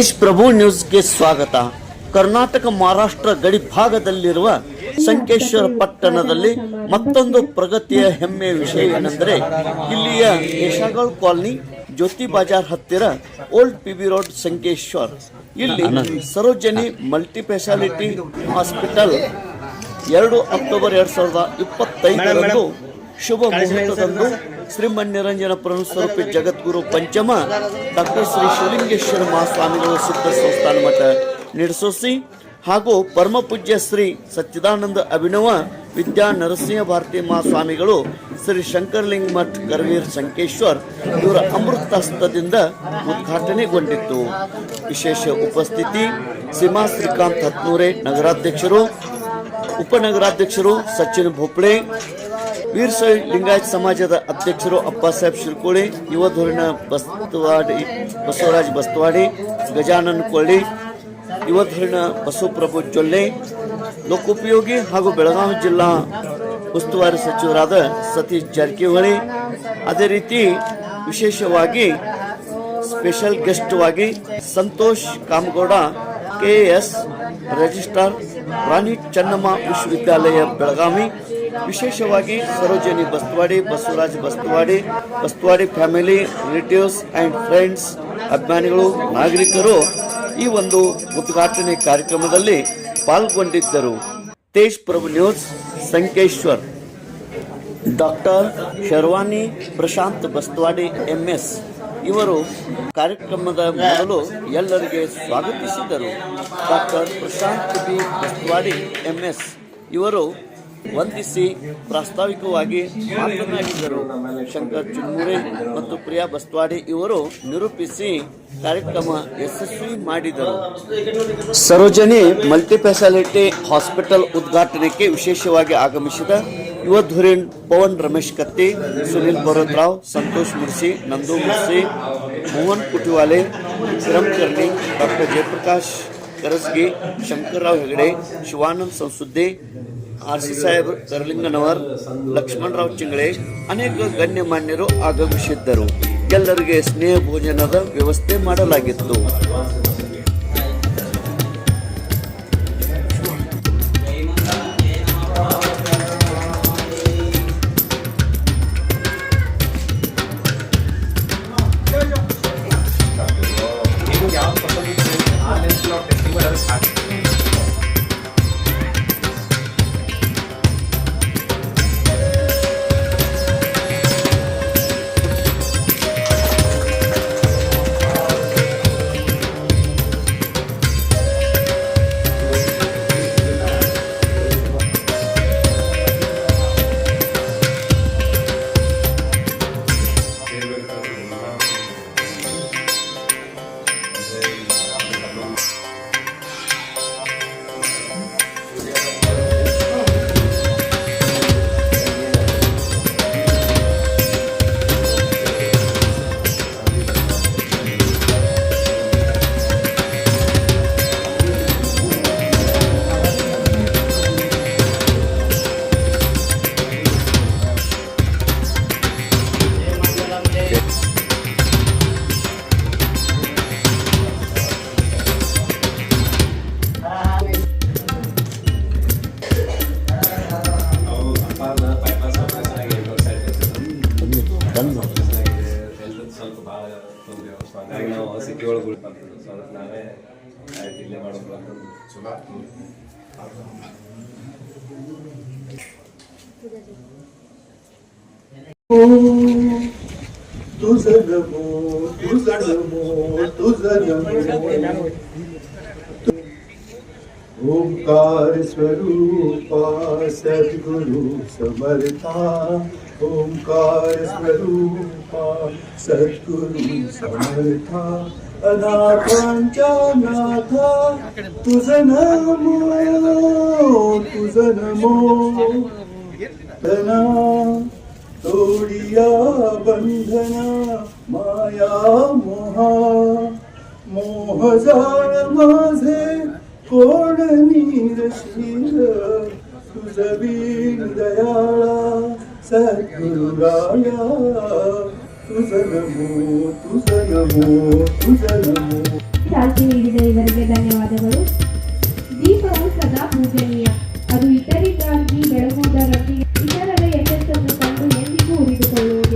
ತೇಜ್ ಪ್ರಭು ನ್ಯೂಸ್ಗೆ ಸ್ವಾಗತ. ಕರ್ನಾಟಕ ಮಹಾರಾಷ್ಟ್ರ ಗಡಿ ಭಾಗದಲ್ಲಿರುವ ಸಂಕೇಶ್ವರ ಪಟ್ಟಣದಲ್ಲಿ ಮತ್ತೊಂದು ಪ್ರಗತಿಯ ಹೆಮ್ಮೆಯ ವಿಷಯ ಏನೆಂದರೆ ಇಲ್ಲಿಯ ಯಶಾಗೌಡ್ ಕಾಲನಿ ಜ್ಯೋತಿ ಬಾಜಾರ್ ಹತ್ತಿರ old P B road Sankeshwar. ಇಲ್ಲಿ ಸರೋಜನಿ ಮಲ್ಟಿ ಸ್ಪೆಷಾಲಿಟಿ ಹಾಸ್ಪಿಟಲ್ ಎರಡು ಅಕ್ಟೋಬರ್ ಎರಡು ಸಾವಿರದ ಇಪ್ಪತ್ತೈದರಂದು ಶುಭ ಮುಹೂರ್ತದಂದು ಶ್ರೀಮನ್ ನಿರಂಜನ ಸ್ವರೂಪಿ ಜಗದ್ಗುರು ಪಂಚಮ ಡಾಕ್ಟರ್ ಶ್ರೀ ಶಿವಲಿಂಗೇಶ್ವರ ಮಹಾಸ್ವಾಮಿಗಳು ಸಿದ್ಧ ಸಂಸ್ಥಾನ ಮಠ ನಡೆಸೋಸಿ ಹಾಗೂ ಪರಮ ಪೂಜ್ಯ ಶ್ರೀ ಸಚ್ಚಿದಾನಂದ ಅಭಿನವ ವಿದ್ಯಾ ನರಸಿಂಹ ಭಾರತಿ ಮಹಾಸ್ವಾಮಿಗಳು ಶ್ರೀ ಶಂಕರಲಿಂಗ ಮಠ್ ಕರವೀರ್ ಸಂಕೇಶ್ವರ್ ಇವರ ಅಮೃತಹಸ್ತದಿಂದ ಉದ್ಘಾಟನೆಗೊಂಡಿತ್ತು. ವಿಶೇಷ ಉಪಸ್ಥಿತಿ ಸೀಮಾ ಶ್ರೀಕಾಂತ್ ಹತ್ನೂರೆ ನಗರಾಧ್ಯಕ್ಷರು ಉಪನಗರಾಧ್ಯಕ್ಷರು ಸಚಿನ್ ಭೋಪಳೆ ವೀರಶೈವ ಲಿಂಗಾಯತ್ ಸಮಾಜದ ಅಧ್ಯಕ್ಷರು ಅಪ್ಪಾಸಾಹೇಬ್ ಶಿರ್ಕೋಳಿ, ಯುವ ಧೋರಣ ಬಸ್ತವಾಡಿ ಬಸವರಾಜ್ ಬಸ್ತವಾಡಿ ಗಜಾನನ್ ಕೊಳ್ಳಿ ಧೋರಣ ಬಸವಪ್ರಭು ಜೊಲ್ಲೆ, ಲೋಕೋಪಯೋಗಿ ಹಾಗೂ ಬೆಳಗಾವಿ ಜಿಲ್ಲಾ ಉಸ್ತುವಾರಿ ಸಚಿವರಾದ ಸತೀಶ್ ಜಾರಕಿಹೊಳಿ. ಅದೇ ರೀತಿ ವಿಶೇಷವಾಗಿ ಸ್ಪೆಷಲ್ ಗೆಸ್ಟ್ವಾಗಿ ಸಂತೋಷ್ ಕಾಮಗೌಡ ಕೆಎಸ್ ರಿಜಿಸ್ಟ್ರಾರ್ ರಾಣಿ ಚೆನ್ನಮ್ಮ ವಿಶ್ವವಿದ್ಯಾಲಯ, ಬೆಳಗಾವಿ. ವಿಶೇಷವಾಗಿ Sarojini Bastwadi Basavaraj Bastwadi Bastwadi family, relatives and friends, ಅಭಿಮಾನಿಗಳು, ನಾಗರಿಕರು ಈ ಒಂದು ಉದ್ಘಾಟನೆ ಕಾರ್ಯಕ್ರಮದಲ್ಲಿ ಪಾಲ್ಗೊಂಡಿದ್ದರು. Tej Prabhu news, Sankeshwar. Doctor Sharvani Prashant Bastwadi M S ಇವರು ಕಾರ್ಯಕ್ರಮದ ಮೊದಲು ಎಲ್ಲರಿಗೆ ಸ್ವಾಗತಿಸಿದರು. Doctor Prashant B Bastwadi M S ಇವರು ವಂದಿಸಿ ಪ್ರಾಸ್ತಾವಿಕವಾಗಿ ಮಾತನಾಡಿದರು. ಶಂಕರ್ ಚುನ್ಮುರೆ ಮತ್ತು ಪ್ರಿಯಾ ಬಸ್ವಾಡಿ ಇವರು ನಿರೂಪಿಸಿ ಕಾರ್ಯಕ್ರಮ ಯಶಸ್ವಿ ಮಾಡಿದರು. ಸರೋಜನಿ ಮಲ್ಟಿ ಸ್ಪೆಷಾಲಿಟಿ ಹಾಸ್ಪಿಟಲ್ ಉದ್ಘಾಟನೆಗೆ ವಿಶೇಷವಾಗಿ ಆಗಮಿಸಿದ ಯುವ ಧುರೀಣ್, ಪವನ್ ರಮೇಶ್ ಕತ್ತಿ, Sunil Bharatrao Santosh Mursi, Nandu Mursi, Mohan Kutiwale Vikram Karni doctor Jayaprakash, Karasgi, Shankarrao Hegde, Shivanand Samsudde R C Saheb Karalinganavar Lakshmanrao Chingale ಅನೇಕ ಗಣ್ಯಮಾನ್ಯರು ಆಗಮಿಸಿದ್ದರು. ಎಲ್ಲರಿಗೆ ಸ್ನೇಹ ಭೋಜನದ ವ್ಯವಸ್ಥೆ ಮಾಡಲಾಗಿತ್ತು. ಭಾಳ ತೊಂದರೆ ಸೊ ಹಂಗಾಗಿ ನಾವು ಸಿಟಿ ಒಳಗೆ ಸೊ ಅದಕ್ಕೆ ನಾವೇ ಇಲ್ಲೇ ಮಾಡಬೇಕು ಅಂತ ಚಲೋ ತುಸಗಮೋ ತುಸಗಮೋ ತುಸಗಮೋ. ओंकार स्वरूपा, सद्गुरु समर्था। ओंकार स्वरूपा, सद्गुरु समर्था। अनाथांच्या नाथा, तुझं नमो तुझं नमो तना तोडिया बंधना, माया मोहा। मोह जाळ माझे ಕೋಡ ನೀರ ಶ್ರೀರ ಕುಸಬೀನ್ ದಯಾಳ ಸದ್ಗುರುರಾಯ. ತುಸನಮೋ ತುಸನಮೋ ತುಸನಮೋ ಚಾಲ್ತಿ ನೀಡಿದ ಇವರಿಗೆ ಧನ್ಯವಾದಗಳು. ದೀಪವು ಸದಾ ಪೂಜನೀಯ. ಅದು ಇತರಿಗಾಗಿ ಬೆಳಗುವುದರೊಟ್ಟಿಗೆ ಇತರರ ಯಶಸ್ಸನ್ನು ಕಂಡು ಎಂದಿಗೂ ಉಳಿದುಕೊಳ್ಳುವುದು.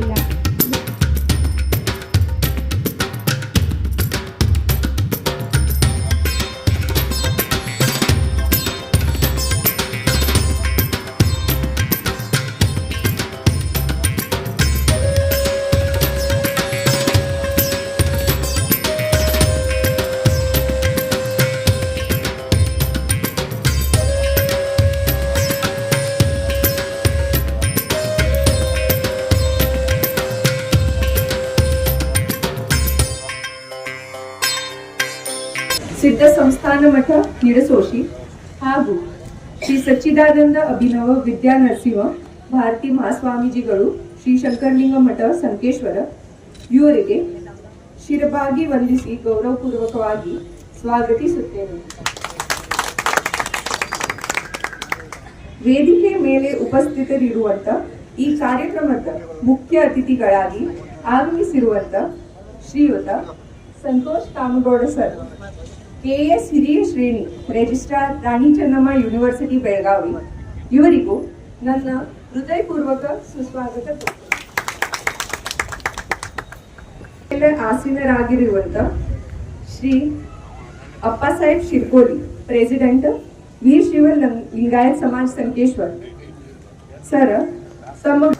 ನಿಡಸೋಶಿ ಹಾಗೂ ಶ್ರೀ ಸಚ್ಚಿದಾನಂದ ಅಭಿನವ ವಿದ್ಯಾ ನರಸಿಂಹ ಭಾರತಿ ಮಹಾಸ್ವಾಮೀಜಿಗಳು ಶ್ರೀ ಶಂಕರಲಿಂಗ ಮಠ ಸಂಕೇಶ್ವರ ಇವರಿಗೆ ಶಿರಬಾಗಿ ವಂದಿಸಿ ಗೌರವಪೂರ್ವಕವಾಗಿ ಸ್ವಾಗತಿಸುತ್ತೇನೆ. ವೇದಿಕೆ ಮೇಲೆ ಉಪಸ್ಥಿತರಿರುವಂತ ಈ ಕಾರ್ಯಕ್ರಮದ ಮುಖ್ಯ ಅತಿಥಿಗಳಾಗಿ ಆಗಮಿಸಿರುವಂತ ಶ್ರೀಯುತ ಸಂತೋಷ್ ಕಾಮಗೌಡ ಸರ್. ಕೆಎಸ್ ಹಿರಿಯ ಶ್ರೇಣಿ ರಿಜಿಸ್ಟ್ರಾರ್ ರಾಣಿ ಚೆನ್ನಮ್ಮ ಯೂನಿವರ್ಸಿಟಿ, ಬೆಳಗಾವಿ. ಇವರಿಗೂ ನನ್ನ ಹೃದಯಪೂರ್ವಕ ಸುಸ್ವಾಗತ ಆಸೀನರಾಗಿರುವಂತ ಶ್ರೀ ಅಪ್ಪಾಸಾಹೇಬ್ ಶಿರ್ಕೋಲಿ ಪ್ರೆಸಿಡೆಂಟ್ ವೀರ್ ಶಿವ ಲಿಂಗ್- ಲಿಂಗಾಯತ್ ಸಮಾಜ ಸಂಕೇಶ್ವರ್ ಸರ್, ತಮ್ಮ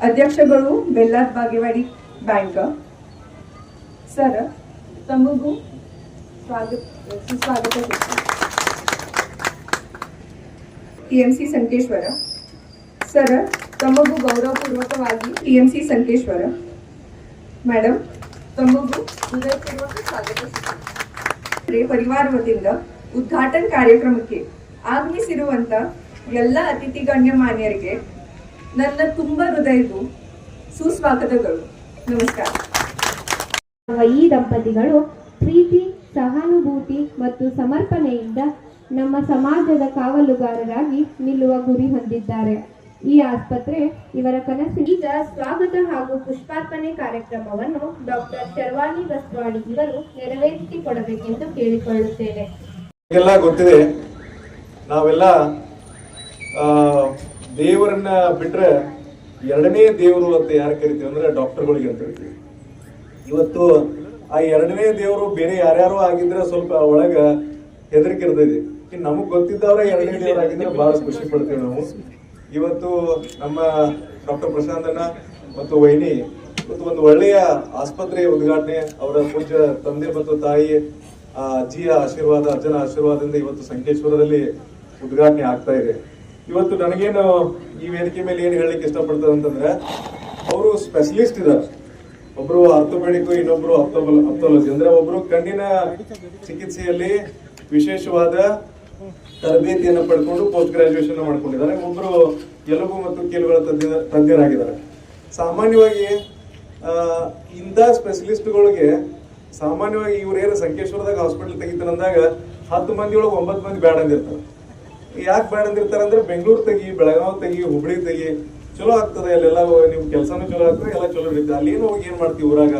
ಅಧ್ಯಕ್ಷಗಳು ಬೆಲ್ಲಾದ್ ಬಾಗೇವಾಡಿ ಬ್ಯಾಂಕ್ ಸರ್ ತಮಗೂ ಸ್ವಾಗತ ಸುಸ್ವಾಗತ ಟಿಎಂಸಿ ಸಂಕೇಶ್ವರ. ಸರ್ ತಮಗೂ ಗೌರವಪೂರ್ವಕವಾಗಿ ಸಿ ಸಂಕೇಶ್ವರ. ಮೇಡಮ್ ತಮಗೂ ಹೃದಯಪೂರ್ವಕ ಸ್ವಾಗತ. ಪರಿವಾರ ವತಿಯಿಂದ ಉದ್ಘಾಟನಾ ಕಾರ್ಯಕ್ರಮಕ್ಕೆ ಆಗಮಿಸಿರುವಂತ ಎಲ್ಲ ಅತಿಥಿ ಗಣ್ಯಮಾನ್ಯರಿಗೆ ನನ್ನ ತುಂಬ ಹೃದಯದು ಸುಸ್ವಾಗತಗಳು. ನಮಸ್ಕಾರ. ಈ ದಂಪತಿಗಳು ಪ್ರೀತಿ, ಸಹಾನುಭೂತಿ ಮತ್ತು ಸಮರ್ಪಣೆಯಿಂದ ನಮ್ಮ ಸಮಾಜದ ಕಾವಲುಗಾರರಾಗಿ ನಿಲ್ಲುವ ಗುರಿ ಹೊಂದಿದ್ದಾರೆ. ಈ ಆಸ್ಪತ್ರೆ ಇವರ ಕನಸು ಈಗ ಸ್ವಾಗತ ಹಾಗೂ ಪುಷ್ಪಾರ್ಪಣೆ ಕಾರ್ಯಕ್ರಮವನ್ನು ಡಾಕ್ಟರ್ ಶರ್ವಾನಿ ಬಸ್ವಾಡಿ ಇವರು ನೆರವೇರಿಸಿಕೊಡಬೇಕೆಂದು ಕೇಳಿಕೊಳ್ಳುತ್ತೇನೆ. ಎಲ್ಲ ಗೊತ್ತಿದೆ, ನಾವೆಲ್ಲ ದೇವರನ್ನ ಬಿಟ್ರೆ ಎರಡನೇ ದೇವರು ಅಂತ ಯಾರು ಕರಿತೀವಿ ಅಂದ್ರೆ ಡಾಕ್ಟರ್ಗಳಿಗೆ ಅಂತ ಕರಿತೀವಿ ಇವತ್ತು ಆ ಎರಡನೇ ದೇವರು ಬೇರೆ ಯಾರ್ಯಾರು ಆಗಿದ್ರೆ ಸ್ವಲ್ಪ ಒಳಗ ಹೆದರಿಕೆ ಇರ್ತೈತಿ ನಮಗ್ ಗೊತ್ತಿದ್ದವ್ರ ಎರಡನೇ ದೇವರು ಆಗಿದ್ರೆ ಬಹಳ ಖುಷಿ ಪಡ್ತೀವಿ ನಾವು. ಇವತ್ತು ನಮ್ಮ ಡಾಕ್ಟರ್ ಪ್ರಶಾಂತ್ ಅಣ್ಣ ಮತ್ತು ವೈನಿ ಮತ್ತು ಒಂದು ಒಳ್ಳೆಯ ಆಸ್ಪತ್ರೆ ಉದ್ಘಾಟನೆ, ಅವರ ಪೂಜ್ಯ ತಂದೆ ಮತ್ತು ತಾಯಿ, ಆ, ಅಜ್ಜಿಯ ಆಶೀರ್ವಾದ, ಅಜ್ಜನ ಆಶೀರ್ವಾದದಿಂದ ಇವತ್ತು ಸಂಕೇಶ್ವರದಲ್ಲಿ ಉದ್ಘಾಟನೆ ಆಗ್ತಾ ಇದೆ. ಇವತ್ತು ನನಗೇನು ಈ ವೇದಿಕೆ ಮೇಲೆ ಏನು ಹೇಳಲಿಕ್ಕೆ ಇಷ್ಟಪಡ್ತದೆ ಅಂತಂದ್ರೆ, ಅವರು ಸ್ಪೆಷಲಿಸ್ಟ್ ಇದ್ದಾರೆ. ಒಬ್ರು ಆರ್ಥೋಪೆಡಿಕ್ ಇನ್ನೊಬ್ರು ಅಪ್ತೋಲಜಿ ಅಂದ್ರೆ ಒಬ್ರು ಕಣ್ಣಿನ ಚಿಕಿತ್ಸೆಯಲ್ಲಿ ವಿಶೇಷವಾದ ತರಬೇತಿಯನ್ನು ಪಡ್ಕೊಂಡು ಪೋಸ್ಟ್ ಗ್ರಾಜುಯೇಷನ್ ಮಾಡ್ಕೊಂಡಿದ್ದಾರೆ. ಒಬ್ರು ಎಲುಬು ಮತ್ತು ಕೀಲುಗಳ ತಜ್ಞ ತಜ್ಞರಾಗಿದ್ದಾರೆ. ಸಾಮಾನ್ಯವಾಗಿ ಇಂಥ ಸ್ಪೆಷಲಿಸ್ಟ್ಗಳಿಗೆ ಸಾಮಾನ್ಯವಾಗಿ ಇವ್ರು ಏನು ಸಂಕೇಶ್ವರದಾಗ ಹಾಸ್ಪಿಟಲ್ ತೆಗಿತಾರಂದಾಗ ಹತ್ತು ಮಂದಿ ಒಳಗೆ ಒಂಬತ್ತು ಮಂದಿ ಬ್ಯಾಡ್ ಅಂದಿರ್ತಾರೆ ಯಾಕೆ ಬೇಡ ಅಂದಿರ್ತಾರೆ ಅಂದ್ರೆ ಬೆಂಗಳೂರು ತೆಗಿ, ಬೆಳಗಾವ್ ತೆಗಿ, ಹುಬ್ಳಿ ತೆಗಿ ಚಲೋ ಆಗ್ತದೆ, ಅಲ್ಲೆಲ್ಲ ನಿಮ್ ಕೆಲಸನೂ ಚಲೋ ಆಗ್ತದೆ, ಎಲ್ಲ ಚಲೋ ಇರುತ್ತೆ ಅಲ್ಲಿ ಏನು ಹೋಗಿ ಏನ್ ಮಾಡ್ತೀವಿ ಊರಾಗ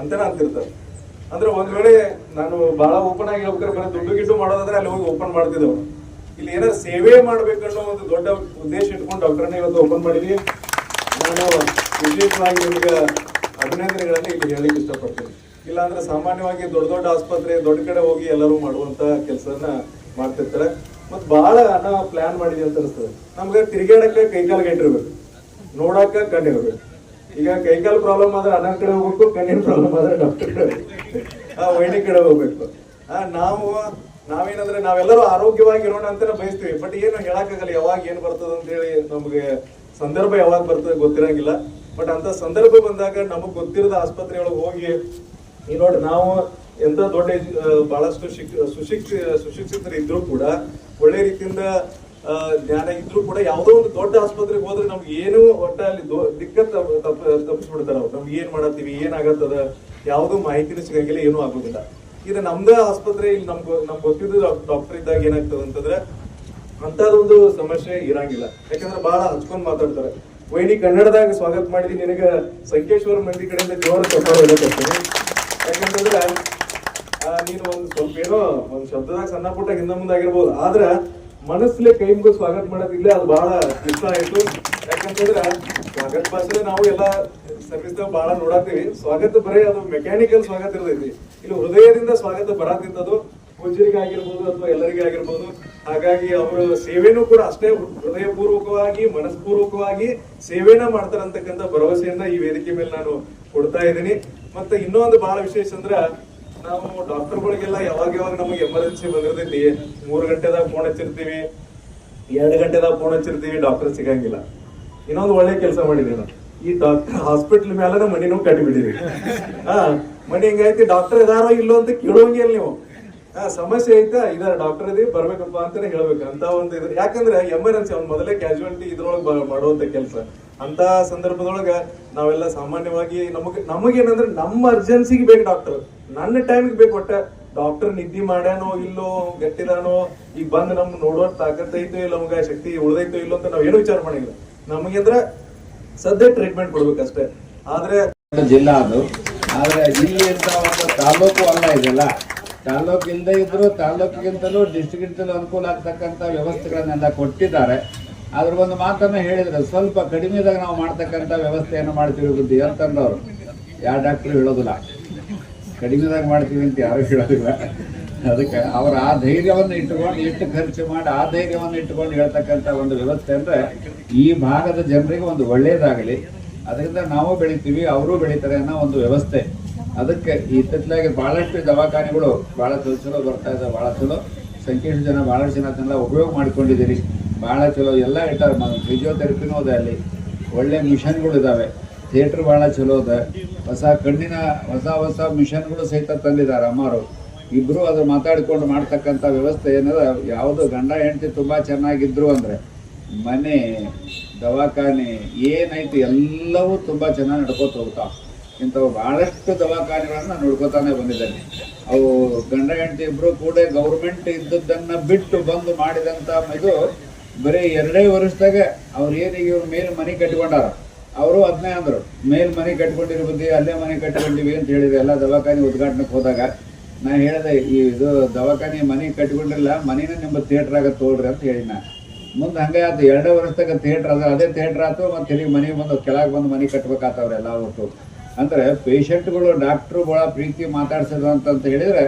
ಅಂತಾನೆ ಅಂತಿರ್ತಾರೆ. ಅಂದ್ರೆ ಒಂದ್ ವೇಳೆ ನಾನು ಬಹಳ ಓಪನ್ ಆಗಿ ಹೇಳ್ಬೇಕಾದ್ರೆ ಬರೀ ದುಡ್ಡು ಗಿಡ್ಡು ಮಾಡೋದಾದ್ರೆ ಅಲ್ಲಿ ಹೋಗಿ ಓಪನ್ ಮಾಡ್ತಿದ್ದೆವು. ಇಲ್ಲಿ ಏನಾದ್ರು ಸೇವೆ ಮಾಡ್ಬೇಕನ್ನೋ ಒಂದು ದೊಡ್ಡ ಉದ್ದೇಶ ಇಟ್ಕೊಂಡು ಡಾಕ್ಟರ್ನ ಇವತ್ತು ಓಪನ್ ಮಾಡಿದ್ವಿ ನಾನು ವಿಶೇಷವಾಗಿ ನಿಮ್ಗೆ ಅಭಿನಂದನೆಗಳನ್ನ ಇಲ್ಲಿ ಹೇಳಲಿಕ್ಕೆ ಇಷ್ಟಪಡ್ತೀನಿ. ಇಲ್ಲ ಅಂದ್ರೆ ಸಾಮಾನ್ಯವಾಗಿ ದೊಡ್ಡ ದೊಡ್ಡ ಆಸ್ಪತ್ರೆ, ದೊಡ್ಡ ಕಡೆ ಹೋಗಿ ಎಲ್ಲರೂ ಮಾಡುವಂತ ಕೆಲಸನ ಮಾಡ್ತಿರ್ತಾರೆ. ಮತ್ ಬಹಳ ಹಣ ಪ್ಲಾನ್ ಮಾಡಿದೆ ಅಂತ ಅನಿಸ್ತದೆ. ನಮ್ಗೆ ತಿರುಗಾಡಕ್ಕೆ ಕೈಕಾಲು ಗಂಟಿರ್ಬೇಕು ನೋಡಾಕ ಕಣ್ಣಿರ್ಬೇಕು ಈಗ ಕೈಕಾಲು ಪ್ರಾಬ್ಲಮ್ ಆದ್ರೆ ಅನ್ನ ಕಡೆ ಹೋಗ್ಬೇಕು, ಕಣ್ಣಿನ ಪ್ರಾಬ್ಲಮ್ ಆದ್ರೆ ಡಾಕ್ಟರ್ ಕಡೆ ಆ ವೈಣಿ ಕಡೆ ಹೋಗ್ಬೇಕು. ಆ ನಾವು, ನಾವೇನಂದ್ರೆ ನಾವೆಲ್ಲರೂ ಆರೋಗ್ಯವಾಗಿರೋಣ ಅಂತ ಬಯಸ್ತೀವಿ. ಬಟ್ ಏನು ಹೇಳಕ್ಕಾಗಲ್ಲ, ಯಾವಾಗ ಏನ್ ಬರ್ತದ ಅಂತ ಹೇಳಿ ನಮ್ಗೆ ಸಂದರ್ಭ ಯಾವಾಗ ಬರ್ತದೆ ಗೊತ್ತಿರಂಗಿಲ್ಲ. ಬಟ್ ಅಂತ ಸಂದರ್ಭ ಬಂದಾಗ ನಮಗ್ ಗೊತ್ತಿರದ ಆಸ್ಪತ್ರೆಯೊಳಗೆ ಹೋಗಿ, ಈ ನೋಡಿ ನಾವು ಎಂತ ದೊಡ್ಡ ಬಹಳಷ್ಟು ಶಿಕ್, ಸುಶಿಕ್ಷ ಸುಶಿಕ್ಷಿತರು ಇದ್ರು ಕೂಡ ಒಳ್ಳೆ ರೀತಿಯಿಂದ ಜ್ಞಾನ ಇದ್ರು ಕೂಡ ಯಾವುದೋ ಒಂದು ದೊಡ್ಡ ಆಸ್ಪತ್ರೆಗೆ ಹೋದ್ರೆ ನಮ್ಗೆ ಏನು ಒಟ್ಟ ಅಲ್ಲಿ ದಿಕ್ಕತ್ ತಪ್ಪ- ತಪ್ಪ ತಪ್ಪಿಸ್ಬಿಡ್ತಾರ ಅವ್ರು ನಮ್ಗೆ ಏನ್ ಮಾಡತ್ತೀವಿ ಏನಾಗತ್ತದ ಯಾವ್ದು ಮಾಹಿತಿನೂ ಸಿಗಂಗಿಲ್ಲ, ಏನೂ ಆಗೋದಿಲ್ಲ. ಇದು ನಮ್ದ ಆಸ್ಪತ್ರೆ, ಇಲ್ಲಿ ನಮ್ಗೆ ನಮ್ಗೆ ಗೊತ್ತಿದ್ದು ಡಾಕ್ಟರ್ ಇದ್ದಾಗ ಏನಾಗ್ತದೆ ಅಂತಂದ್ರೆ ಅಂತದೊಂದು ಸಮಸ್ಯೆ ಇರಂಗಿಲ್ಲ. ಯಾಕಂದ್ರೆ ಬಹಳ ಹಚ್ಕೊಂಡ್ ಮಾತಾಡ್ತಾರೆ. ವೈನಿ ಕನ್ನಡದಾಗ ಸ್ವಾಗತ ಮಾಡಿದೀನಿ, ನಿನಗ ಸಂಕೇಶ್ವರ ಮಂದಿ ಕಡೆಯಿಂದ ಜೋರ ಕೊಡ್ತೀನಿ. ಯಾಕಂತಂದ್ರೆ ನೀನು ಒಂದು ಸ್ವಲ್ಪ ಏನೋ ಒಂದು ಶಬ್ದದಾಗ ಸಣ್ಣ ಪುಟ್ಟ ಹಿಂದೆ ಮುಂದೆ ಆಗಿರ್ಬೋದು. ಆದ್ರ ಮನಸ್ಸಲ್ಲೇ ಕೈ ಮುಗಿದು ಸ್ವಾಗತ ಮಾಡೋದಿಲ್ಲ ಅದು ಬಹಳ ಇಷ್ಟ ಆಯ್ತು. ಯಾಕಂತಂದ್ರೆ ಸ್ವಾಗತ ಭಾಷೆ ನಾವು ಎಲ್ಲ ಸರ್ವಿಸ್ ಬಹಳ ನೋಡತ್ತೀವಿ. ಸ್ವಾಗತ ಬರೀ ಅದು ಮೆಕ್ಯಾನಿಕಲ್ ಸ್ವಾಗತ ಇರ್ತೈತಿ. ಇಲ್ಲಿ ಹೃದಯದಿಂದ ಸ್ವಾಗತ ಬರತ್ತಿಂತದ್ದು ಪೂಜರಿಗೆ ಆಗಿರ್ಬೋದು ಅಥವಾ ಎಲ್ಲರಿಗೆ ಆಗಿರ್ಬೋದು ಹಾಗಾಗಿ ಅವರು ಸೇವೆನೂ ಕೂಡ ಅಷ್ಟೇ ಹೃದಯಪೂರ್ವಕವಾಗಿ, ಮನಸ್ಪೂರ್ವಕವಾಗಿ ಸೇವೆನ ಮಾಡ್ತಾರಂತಕ್ಕಂಥ ಭರವಸೆಯನ್ನ ಈ ವೇದಿಕೆ ಮೇಲೆ ನಾನು ಕೊಡ್ತಾ ಇದ್ದೀನಿ. ಮತ್ತೆ ಇನ್ನೊಂದು ಬಹಳ ವಿಶೇಷ ಅಂದ್ರ ನಾವು ಡಾಕ್ಟರ್ಗಳಿಗೆಲ್ಲ ಯಾವಾಗ ಯಾವಾಗ ನಮಗೆ ಎಮರ್ಜೆನ್ಸಿ ಬಂದಿರ್ತೈತಿ? ಮೂರು ಗಂಟೆದಾಗ ಫೋನ್ ಹಚ್ಚಿರ್ತೀವಿ, ಎರಡು ಗಂಟೆದಾಗ ಫೋನ್ ಹಚ್ಚಿರ್ತೀವಿ ಡಾಕ್ಟರ್ ಸಿಗಂಗಿಲ್ಲ. ಇನ್ನೊಂದು ಒಳ್ಳೆ ಕೆಲಸ ಮಾಡಿದ್ವಿ ನಾವು ಈ ಡಾಕ್ಟರ್ ಹಾಸ್ಪಿಟ್ಲ್ ಮೇಲೆ ಕಟ್ಟಿ ಕಟ್ಟಿಬಿಟ್ಟಿರಿ ಹಾ, ಮನಿ ಹಿಂಗೈತಿ ಡಾಕ್ಟರ್ ಇದಾರ ಇಲ್ಲೋ ಅಂತ ಕೇಳೋಂಗಿಲ್ಲ ನೀವು. ಹಾ, ಸಮಸ್ಯೆ ಐತಾ, ಇದಾರ ಡಾಕ್ಟರ್ ಇದೀವಿ ಬರ್ಬೇಕಪ್ಪ ಅಂತಾನೆ ಹೇಳ್ಬೇಕು. ಅಂತ ಒಂದು ಇದು. ಯಾಕಂದ್ರೆ ಎಮರ್ಜೆನ್ಸಿ ಅವ್ನು ಮೊದಲೇ ಕ್ಯಾಶುಯಾಲಿಟಿ ಇದ್ರೊಳಗೆ ಮಾಡುವಂತ ಕೆಲಸ. ಅಂತ ಸಂದರ್ಭದೊಳಗ ನಾವೆಲ್ಲ ಸಾಮಾನ್ಯವಾಗಿ ನಮಗ್, ನಮಗೇನಂದ್ರೆ ನಮ್ಮ ಅರ್ಜೆನ್ಸಿಗೆ ಬೇಕು ಡಾಕ್ಟರ್ ನನ್ನ ಟೈಮ್ಗೆ ಬೇಕು ಒಟ್ಟ ಡಾಕ್ಟರ್ ನಿದ್ದೆ ಮಾಡ್ಯಾನೋ ಇಲ್ಲೋ, ಗಟ್ಟಿದಾನೋ, ಈಗ ಬಂದು ನಮ್ ನೋಡೋ ತಾಕತ್ ಐತೋ ಇಲ್ಲ, ನಮ್ಗೆ ಶಕ್ತಿ ಉಳ್ದೈತೋ ಇಲ್ಲೋ ಅಂತ ನಾವೇನು ವಿಚಾರ ಮಾಡಿಲ್ಲ. ನಮಗೆ ಅಂದ್ರೆ ಸದ್ಯ ಟ್ರೀಟ್ಮೆಂಟ್ ಕೊಡ್ಬೇಕಷ್ಟೇ. ಆದ್ರೆ ಜಿಲ್ಲಾ ಅದು. ಆದ್ರೆ ಇಲ್ಲಿ ಅಂತ ಒಂದು ತಾಲೂಕು ಅಲ್ಲ ಇದೆಲ್ಲ. ತಾಲೂಕಿಂದ ಇದ್ರು ತಾಲೂಕಿಗಿಂತಲೂ ಡಿಸ್ಟ್ರಿಕ್ಟ್ ಅನುಕೂಲ ಆಗ್ತಕ್ಕಂಥ ವ್ಯವಸ್ಥೆಗಳನ್ನೆಲ್ಲ ಕೊಟ್ಟಿದ್ದಾರೆ. ಅದ್ರ ಒಂದು ಮಾತನ್ನ ಹೇಳಿದ್ರೆ ಸ್ವಲ್ಪ ಕಡಿಮೆದಾಗ ನಾವು ಮಾಡ್ತಕ್ಕಂಥ ವ್ಯವಸ್ಥೆಯನ್ನು ಮಾಡ್ತೀವಿ ಬುದ್ಧಿ ಅಂತಂದವರು ಯಾವ ಡಾಕ್ಟ್ರು ಹೇಳೋದಿಲ್ಲ. ಕಡಿಮೆದಾಗ ಮಾಡ್ತೀವಿ ಅಂತ ಯಾರು ಹೇಳೋದಿಲ್ಲ. ಅದಕ್ಕೆ ಅವರ ಆ ಧೈರ್ಯವನ್ನು ಇಟ್ಟುಕೊಂಡು, ಎಷ್ಟು ಖರ್ಚು ಮಾಡಿ ಆ ಧೈರ್ಯವನ್ನು ಇಟ್ಟುಕೊಂಡು ಹೇಳ್ತಕ್ಕಂಥ ಒಂದು ವ್ಯವಸ್ಥೆ ಅಂದ್ರೆ ಈ ಭಾಗದ ಜನರಿಗೆ ಒಂದು ಒಳ್ಳೆಯದಾಗಲಿ ಅದರಿಂದ ನಾವು ಬೆಳಿತೀವಿ, ಅವರು ಬೆಳಿತಾರೆ ಅನ್ನೋ ಒಂದು ವ್ಯವಸ್ಥೆ. ಅದಕ್ಕೆ ಇತ್ತಿತ್ತಲಾಗಿ ಬಹಳಷ್ಟು ದವಾಖಾನೆಗಳು ಬಹಳ ಚಲೋ ಚಲೋ ಬರ್ತಾ ಇದೆ, ಬಹಳ ಚಲೋ ಸಂಕೀರ್ಣ ಜನ ಭಾಳಷ್ಟು ಜನ ಅದನ್ನೆಲ್ಲ ಉಪಯೋಗ ಮಾಡ್ಕೊಂಡಿದ್ದೀರಿ. ಬಹಳ ಚಲೋ, ಎಲ್ಲ ಇಟ್ಟಾರೆ ಫಿಸಿಯೋಥೆರಪಿನೂ ಅದ ಅಲ್ಲಿ. ಒಳ್ಳೆ ಮಿಷನ್ಗಳು ಇದಾವೆ. ಥಿಯೇಟ್ರ್ ಭಾಳ ಚಲೋ ಅದ. ಹೊಸ ಕಣ್ಣಿನ, ಹೊಸ ಹೊಸ ಮಿಷನ್ಗಳು ಸಹಿತ ತಂದಿದ್ದಾರೆ ಅಮ್ಮರು ಇಬ್ರು ಅದ್ರ ಮಾತಾಡಿಕೊಂಡು ಮಾಡ್ತಕ್ಕಂಥ ವ್ಯವಸ್ಥೆ ಏನದ, ಯಾವುದು ಗಂಡ ಹೆಂಡತಿ ತುಂಬ ಚೆನ್ನಾಗಿದ್ರು ಅಂದರೆ, ಮನೆ, ದವಾಖಾನೆ ಏನೈತಿ ಎಲ್ಲವೂ ತುಂಬ ಚೆನ್ನಾಗಿ ನಡ್ಕೋತ ಹೋಗ್ತಾವ ಇಂಥವು ಭಾಳಷ್ಟು ದವಾಖಾನೆಗಳನ್ನು ನೋಡ್ಕೋತಾನೆ ಬಂದಿದ್ದೇನೆ ಅವು ಗಂಡ ಹೆಂಡತಿ ಇಬ್ರು ಕೂಡ ಗೌರ್ಮೆಂಟ್ ಇದ್ದದ್ದನ್ನು ಬಿಟ್ಟು ಬಂದು ಮಾಡಿದಂಥ ಇದು ಬರೀ ಎರಡೇ ವರ್ಷದಾಗ ಅವ್ರು ಏನಿಗೆ ಇವ್ರು ಮೇಲೆ ಮನೆ ಕಟ್ಕೊಂಡಾರ? ಅವರು ಅದನ್ನೇ ಅಂದರು. ಮೇಲ್ ಮನೆ ಕಟ್ಕೊಂಡಿರೋ ಬುದ್ಧಿ ಅಲ್ಲೇ ಮನೆ ಕಟ್ಕೊಂಡಿವಿ ಅಂತ ಹೇಳಿದ್ರು. ಎಲ್ಲ ದವಾಖಾನೆ ಉದ್ಘಾಟನೆಗೆ ಹೋದಾಗ ನಾ ಹೇಳಿದೆ, ಈ ಇದು ದವಾಖಾನೆ ಮನೆ ಕಟ್ಕೊಂಡಿರಲ್ಲ, ಮನೇನ ನಿಮ್ಮ ಥಿಯೇಟರ್ ಆಗ ತೋಳ್ರಿ ಅಂತ ಹೇಳಿ ನಾ. ಮುಂದೆ ಹಂಗೆ ಆಯ್ತು ಎರಡೇ ವರ್ಷದಾಗ ಥಿಯೇಟರ್ ಅದ ಅದೇ ಥಿಯೇಟರ್ ಆಯ್ತು ಮತ್ತು ಇಲ್ಲಿ ಮನೆ ಬಂದು ಕೆಳಗೆ ಬಂದು ಮನೆ ಕಟ್ಬೇಕಾತವ್ರೆಲ್ಲ ಒಟ್ಟು. ಅಂದ್ರೆ ಪೇಷಂಟ್ಗಳು ಡಾಕ್ಟ್ರು ಭಾಳ ಪ್ರೀತಿ ಮಾತಾಡ್ಸೋದು ಅಂತಂತ ಹೇಳಿದ್ರೆ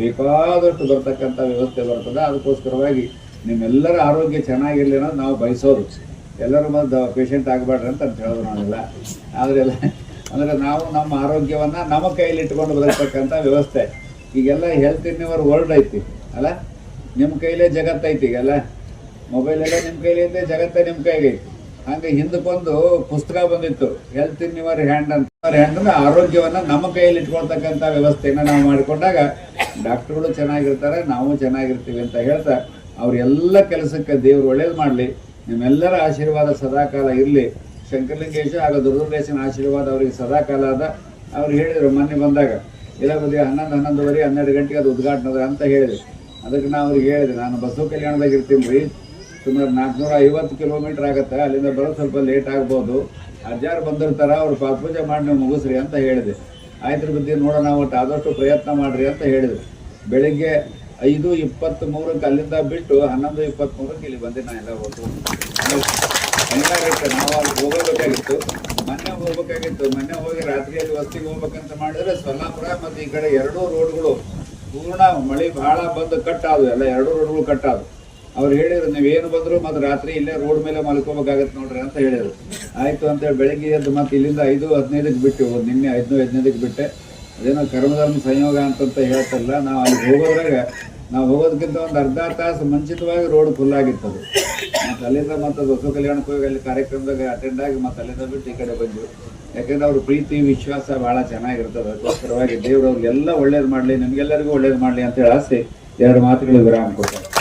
ಬೇಕಾದಷ್ಟು ಬರ್ತಕ್ಕಂಥ ವ್ಯವಸ್ಥೆ ಬರ್ತದೆ. ಅದಕ್ಕೋಸ್ಕರವಾಗಿ ನಿಮ್ಮೆಲ್ಲರ ಆರೋಗ್ಯ ಚೆನ್ನಾಗಿರಲಿ ಅನ್ನೋದು ನಾವು ಬಯಸೋರು. ಎಲ್ಲರೂ ಬಂದು ಪೇಷಂಟ್ ಆಗಬಾರ್ದು ಅಂತ ಅಂತ ಹೇಳೋದು ನಾವೆಲ್ಲ. ಆದರೆ ಎಲ್ಲ, ಅಂದರೆ ನಾವು ನಮ್ಮ ಆರೋಗ್ಯವನ್ನು ನಮ್ಮ ಕೈಯಲ್ಲಿ ಇಟ್ಕೊಂಡು ಬದುಕ್ತಕ್ಕಂಥ ವ್ಯವಸ್ಥೆ. ಈಗೆಲ್ಲ ಹೆಲ್ತ್ ಇನ್ ಯುವರ್ ವರ್ಲ್ಡ್ ಐತಿ, ಅಲ್ಲ? ನಿಮ್ಮ ಕೈಲೇ ಜಗತ್ತೈತಿ ಈಗೆಲ್ಲ ಮೊಬೈಲ್ ಎಲ್ಲ ನಿಮ್ಮ ಕೈಲಿ ಐತೆ ಜಗತ್ತೇ ನಿಮ್ಮ ಕೈಗೆ ಐತಿ. ಹಂಗೆ ಹಿಂದಕ್ಕೊಂದು ಪುಸ್ತಕ ಬಂದಿತ್ತು ಹೆಲ್ತ್ ಇನ್ ಯುವರ್ ಹ್ಯಾಂಡ್ ಅಂತ. ಹ್ಯಾಂಡ್ ಅಂದ್ರೆ ಆರೋಗ್ಯವನ್ನು ನಮ್ಮ ಕೈಯಲ್ಲಿ ಇಟ್ಕೊಳ್ತಕ್ಕಂಥ ವ್ಯವಸ್ಥೆಯನ್ನು ನಾವು ಮಾಡಿಕೊಂಡಾಗ ಡಾಕ್ಟ್ರುಗಳು ಚೆನ್ನಾಗಿರ್ತಾರೆ, ನಾವು ಚೆನ್ನಾಗಿರ್ತೀವಿ ಅಂತ ಹೇಳ್ತಾ ಅವ್ರೆಲ್ಲ ಕೆಲಸಕ್ಕೆ ದೇವರು ಒಳ್ಳೇದು ಮಾಡಲಿ, ನಿಮ್ಮೆಲ್ಲರ ಆಶೀರ್ವಾದ ಸದಾಕಾಲ ಇರಲಿ. ಶಂಕರಲಿಂಗೇಶ ಹಾಗೂ ದುರ್ದುರ್ಗೇಶನ ಆಶೀರ್ವಾದ ಅವರಿಗೆ ಸದಾಕಾಲ ಅದ ಅವ್ರು ಹೇಳಿದರು ಮೊನ್ನೆ ಬಂದಾಗ, ಇಲ್ಲ ಬುದ್ಧಿ, ಹನ್ನೊಂದು, ಹನ್ನೊಂದುವರೆ, ಹನ್ನೆರಡು ಗಂಟೆಗೆ ಅದು ಉದ್ಘಾಟನೆ ಅದ ಅಂತ ಹೇಳಿದೆ ಅದಕ್ಕೆ ನಾನು ಅವ್ರಿಗೆ ಹೇಳಿದೆ, ನಾನು ಬಸವ ಕಲ್ಯಾಣದಾಗ ಇರ್ತೀನಿ ರೀ. ಸುಮಾರು ನಾಲ್ಕುನೂರ ಐವತ್ತು ಕಿಲೋಮೀಟರ್ ಆಗುತ್ತೆ, ಅಲ್ಲಿಂದ ಬರೋದು ಸ್ವಲ್ಪ ಲೇಟ್ ಆಗ್ಬೋದು. ಅಜ್ಜಾರು ಬಂದಿರ್ತಾರೆ, ಅವ್ರು ಪಾತ್ಪೂಜೆ ಮಾಡಿ ನೀವು ಮುಗಿಸ್ರಿ ಅಂತ ಹೇಳಿದೆ. ಆಯ್ತು ಬುದ್ಧಿ, ನೋಡೋಣ, ಒಟ್ಟು ಆದಷ್ಟು ಪ್ರಯತ್ನ ಮಾಡಿರಿ ಅಂತ ಹೇಳಿದರು. ಬೆಳಿಗ್ಗೆ ಐದು ಇಪ್ಪತ್ತ್ ಮೂರಕ್ಕೆ ಅಲ್ಲಿಂದ ಬಿಟ್ಟು ಹನ್ನೊಂದು ಇಪ್ಪತ್ತ್ಮೂರಕ್ಕೆ ಇಲ್ಲಿ ಬಂದೆ ನಾ ಎಲ್ಲ ಹೋಗ್ತು ಹೆಂಗಾಗಿತ್ತು ನಾವು ಅಲ್ಲಿ ಹೋಗಬೇಕಾಗಿತ್ತು. ಮೊನ್ನೆ ಹೋಗ್ಬೇಕಾಗಿತ್ತು. ಮೊನ್ನೆ ಹೋಗಿ ರಾತ್ರಿಯಲ್ಲಿ ವಸ್ತಿಗೆ ಹೋಗ್ಬೇಕಂತ ಮಾಡಿದ್ರೆ ಸೊಲ್ಲಾಪುರ ಮತ್ತು ಈ ಕಡೆ ಎರಡೂ ರೋಡ್ಗಳು ಪೂರ್ಣ ಮಳೆ ಬಹಳ ಬಂದು ಕಟ್ಟಾದು ಎಲ್ಲ ಎರಡೂ ರೋಡ್ಗಳು ಕಟ್ಟಾದು ಅವ್ರು ಹೇಳಿದ್ರು ನೀವೇನು ಬಂದರು ಮತ್ತು ರಾತ್ರಿ ಇಲ್ಲೇ ರೋಡ್ ಮೇಲೆ ಮಲ್ಕೋಬೇಕಾಗತ್ತೆ ನೋಡ್ರಿ ಅಂತ ಹೇಳಿದರು. ಆಯಿತು ಅಂತೇಳಿ ಬೆಳಗ್ಗೆ ಎದ್ದು ಮತ್ತು ಇಲ್ಲಿಂದ ಐದು ಹದಿನೈದಕ್ಕೆ ಬಿಟ್ಟು, ನಿನ್ನೆ ಐದು ಹದಿನೈದಕ್ಕೆ ಬಿಟ್ಟೆ. ಅದೇನೋ ಕರ್ಮಧರ್ಮ ಸಂಯೋಗ ಅಂತಂತ ಹೇಳ್ತಲ್ಲ, ನಾವು ಅಲ್ಲಿ ಹೋಗೋದ್ರಾಗ, ನಾವು ಹೋಗೋದಕ್ಕಿಂತ ಒಂದು ಅರ್ಧ ತಾಸು ಮುಂಚಿತವಾಗಿ ರೋಡ್ ಫುಲ್ ಆಗಿತ್ತು ಅದು ಮತ್ತೆ ಅಲ್ಲಿಂದ ಮತ್ತೆ ಬಸವ ಕಲ್ಯಾಣಕ್ಕೆ ಹೋಗಿ ಅಲ್ಲಿ ಕಾರ್ಯಕ್ರಮದಾಗ ಅಟೆಂಡ್ ಆಗಿ ಮತ್ತೆ ಅಲ್ಲಿಂದ ಬಿಟ್ಟು ಈ ಕಡೆ ಬಂದ್ವಿ. ಯಾಕಂದ್ರೆ ಅವ್ರ ಪ್ರೀತಿ, ವಿಶ್ವಾಸ ಬಹಳ ಚೆನ್ನಾಗಿರ್ತದೆ. ಅದಕ್ಕೋಸ್ಕರವಾಗಿ ದೇವರು ಅವ್ರಿಗೆಲ್ಲ ಒಳ್ಳೇದು ಮಾಡಲಿ, ನಿಮಗೆಲ್ಲರಿಗೂ ಒಳ್ಳೇದು ಮಾಡಲಿ ಅಂತ ಹೇಳಿ ಆಸೆ. ಎರಡು ಮಾತುಗಳು ವಿರಾಮ ಕೊಡ್ತಾರೆ